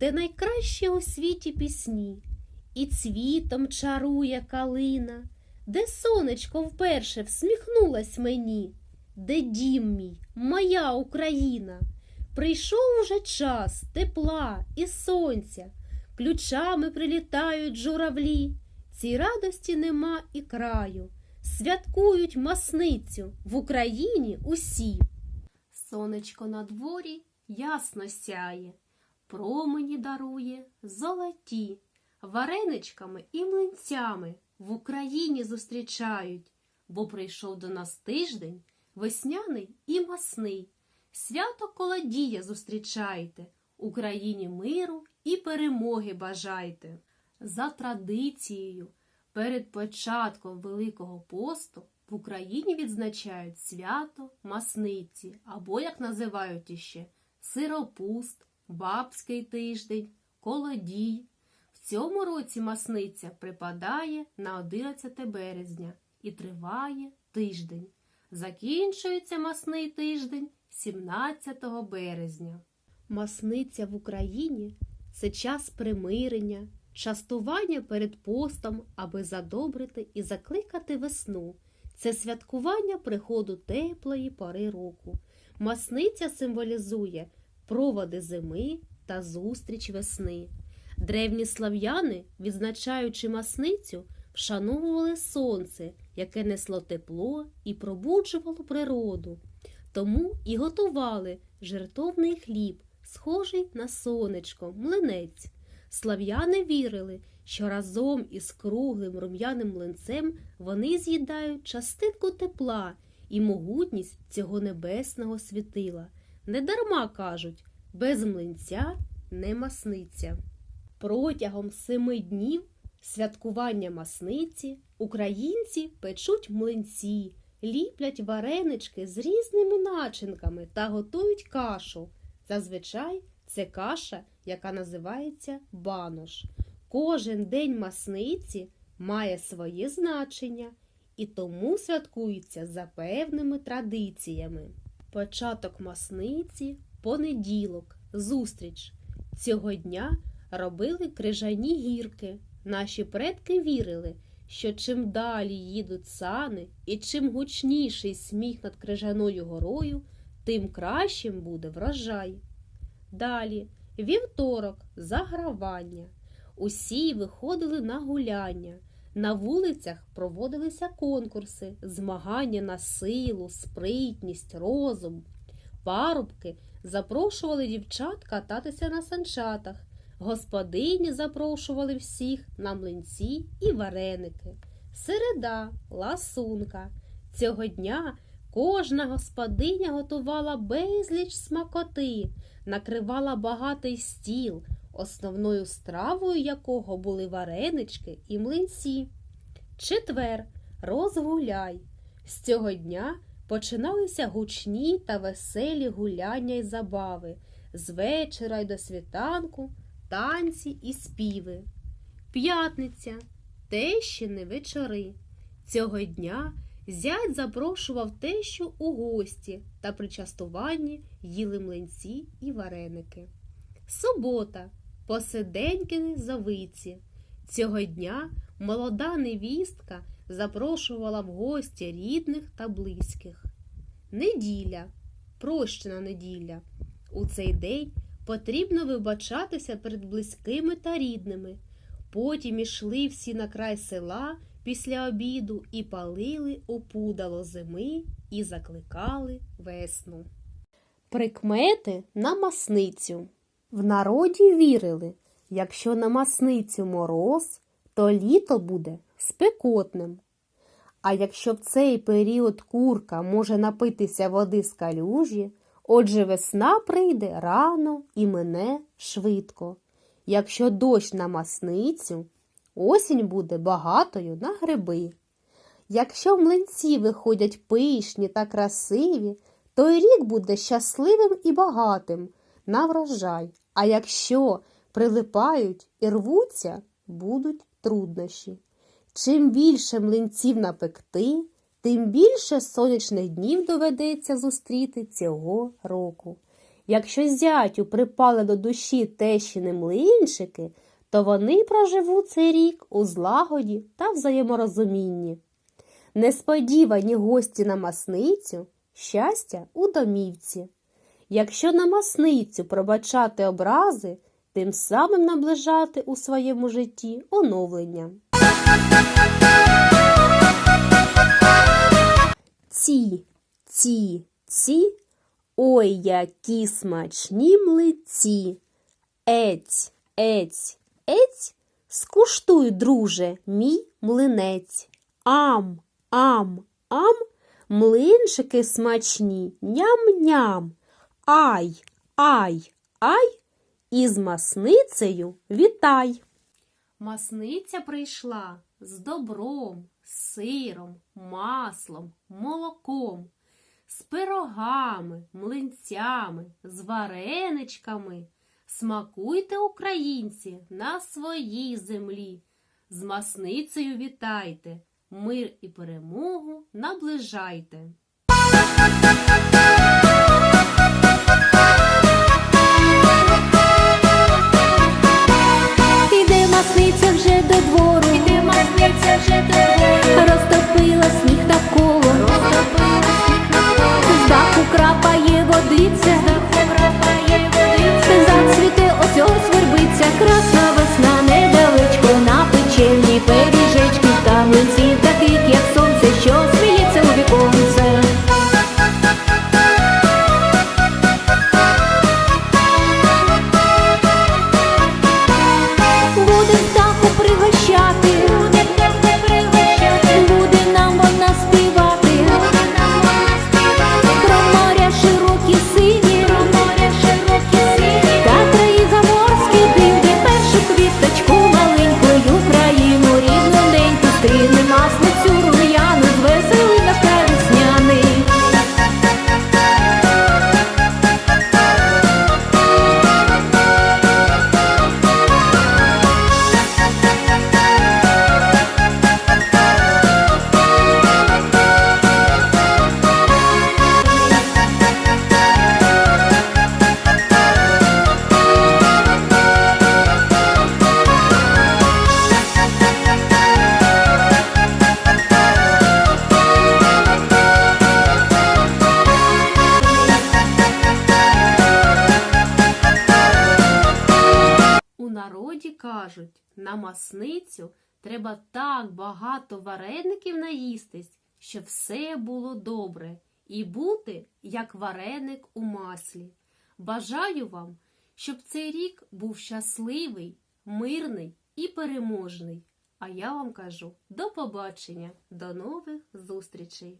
де найкращі у світі пісні, і цвітом чарує калина, де сонечко вперше всміхнулась мені, де дім мій, моя Україна. Прийшов уже час тепла і сонця, ключами прилітають журавлі, цій радості нема і краю, святкують масницю в Україні усі. Сонечко на дворі ясно сяє, промені дарує золоті, вареничками і млинцями в Україні зустрічають, бо прийшов до нас тиждень весняний і масний. Свято колодія зустрічайте, Україні миру і перемоги бажайте. За традицією, перед початком Великого посту в Україні відзначають свято Масниці, або, як називають іще, сиропуст, бабський тиждень, колодій. В цьому році Масниця припадає на 11 березня і триває тиждень. Закінчується масний тиждень 17 березня. Масниця в Україні це час примирення, частування перед постом, аби задобрити і закликати весну. Це святкування приходу теплої пори року. Масниця символізує проводи зими та зустріч весни. Древні слав'яни, відзначаючи масницю, вшановували сонце, яке несло тепло і пробуджувало природу. Тому і готували жертовний хліб, схожий на сонечко, млинець. Слав'яни вірили, що разом із круглим рум'яним млинцем вони з'їдають частинку тепла і могутність цього небесного світила. Недарма кажуть, без млинця не масниця. Протягом семи днів святкування масниці українці печуть млинці, ліплять варенички з різними начинками та готують кашу. Зазвичай це каша, яка називається банош. Кожен день масниці має своє значення і тому святкується за певними традиціями. Початок масниці понеділок, зустріч. Цього дня робили крижані гірки. Наші предки вірили, що чим далі їдуть сани і чим гучніший сміх над крижаною горою, тим кращим буде врожай. Далі вівторок загравання. Усі виходили на гуляння. На вулицях проводилися конкурси, змагання на силу, спритність, розум. Парубки запрошували дівчат кататися на санчатах. Господині запрошували всіх на млинці і вареники. Середа, ласунка. Цього дня кожна господиня готувала безліч смакоти, накривала багатий стіл, основною стравою якого були варенички і млинці. Четвер розгуляй. З цього дня починалися гучні та веселі гуляння й забави, з вечора й до світанку танці і співи. П'ятниця тещини вечори. Цього дня зять запрошував тещу у гості та при частуванні їли млинці і вареники. Субота посиденькини завиці. Цього дня молода невістка запрошувала в гості рідних та близьких. Неділя, прощена неділя. У цей день потрібно вибачатися перед близькими та рідними. Потім ішли всі на край села після обіду і палили опудало зими і закликали весну. Прикмети на масницю. В народі вірили, якщо на масницю мороз, то літо буде спекотним. А якщо в цей період курка може напитися води з калюжі, отже весна прийде рано і мине швидко. Якщо дощ на масницю, осінь буде багатою на гриби. Якщо млинці виходять пишні та красиві, то й рік буде щасливим і багатим на врожай. А якщо прилипають і рвуться, будуть труднощі. Чим більше млинців напекти, тим більше сонячних днів доведеться зустріти цього року. Якщо зятю припали до душі тещини млинчики, то вони проживуть цей рік у злагоді та взаєморозумінні. Несподівані гості на масницю щастя у домівці. Якщо на масницю пробачати образи, тим самим наближати у своєму житті оновлення. Ці, ці, ці, ой, які смачні млиці. Ець, ець, ець, скуштуй, друже, мій млинець. Ам, ам, ам, млинчики смачні, ням-ням. Ай, ай, ай, із масницею вітай. Масниця прийшла з добром, сиром, маслом, молоком, з пирогами, млинцями, з вареничками. Смакуйте, українці, на своїй землі. З масницею вітайте, мир і перемогу наближайте. Масницю треба так багато вареників наїстись, щоб все було добре, і бути як вареник у маслі. Бажаю вам, щоб цей рік був щасливий, мирний і переможний. А я вам кажу до побачення, до нових зустрічей!